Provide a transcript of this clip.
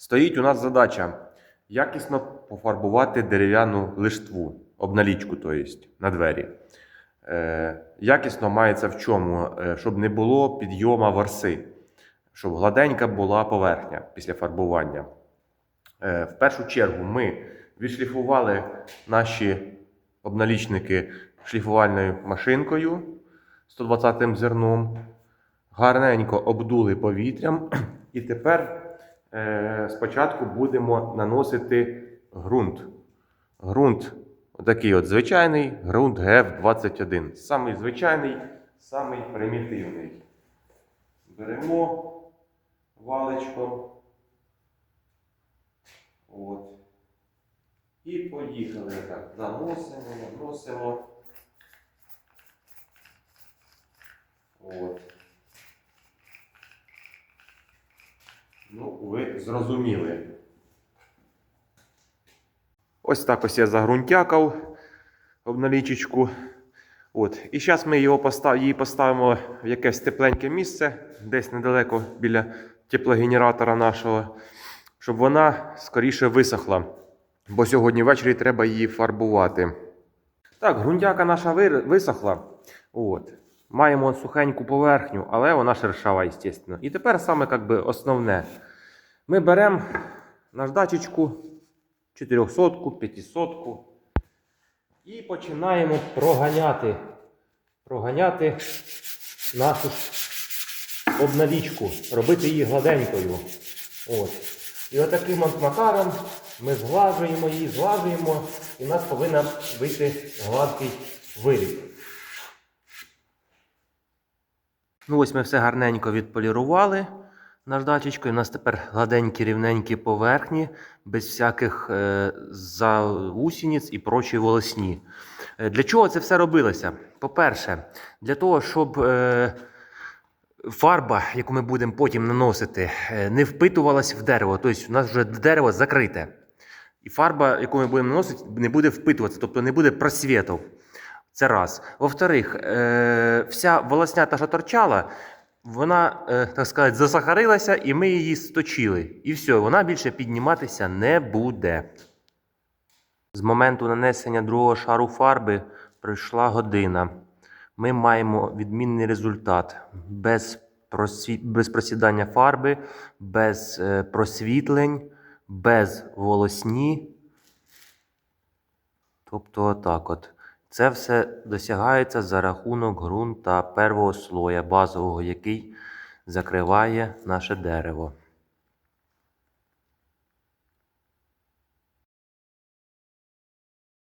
Стоїть у нас задача якісно пофарбувати дерев'яну лиштву, обналічку, то есть, на двері. Е, якісно мається в чому, Е, щоб не було підйома ворси, щоб гладенька була поверхня після фарбування. Е, в першу чергу ми відшліфували наші обналічники шліфувальною машинкою 120 зерном, гарненько обдули повітрям, і тепер спочатку будемо наносити ґрунт. Ґрунт такий от звичайний, ґрунт ГФ21. Самий звичайний, самий примітивний. Беремо валичком. От. І поїхали так. Заносимо, наносимо. От. Ну, ви зрозуміли. Ось так ось я загрунтякав обналічечку. От. І зараз ми його постав, її поставимо в якесь тепленьке місце, десь недалеко біля теплогенератора нашого, щоб вона скоріше висохла. Бо сьогодні ввечері треба її фарбувати. Так, грундяка наша висохла. От. Маємо сухеньку поверхню, але вона шершава, звісно. І тепер саме би, основне. Ми беремо наждачечку 400, 500 і починаємо проганяти, проганяти нашу обналічку, робити її гладенькою. От. І отаким от макаром ми зглажуємо її, зглажуємо, і в нас повинен вийти гладкий виріб. Ну, ось ми все гарненько відполірували наждачечкою. У нас тепер гладенькі рівненькі поверхні, без всяких е, заусіниць і прочої волосні. Е, Для чого це все робилося? По-перше, для того, щоб е, фарба, яку ми будемо потім наносити, е, не впитувалась в дерево. Тобто у нас вже дерево закрите. І фарба, яку ми будемо наносити, не буде впитуватися, тобто не буде просвітів. Це раз. Во-вторых, е, вся волосня та, що торчала, вона, е, так сказати, засахарилася, і ми її сточили. І все, вона більше підніматися не буде. З моменту нанесення другого шару фарби пройшла година. Ми маємо відмінний результат без, просві... без просідання фарби, без е, просвітлень, без волосні. Тобто отак от. Це все досягається за рахунок ґрунта первого слоя базового, який закриває наше дерево.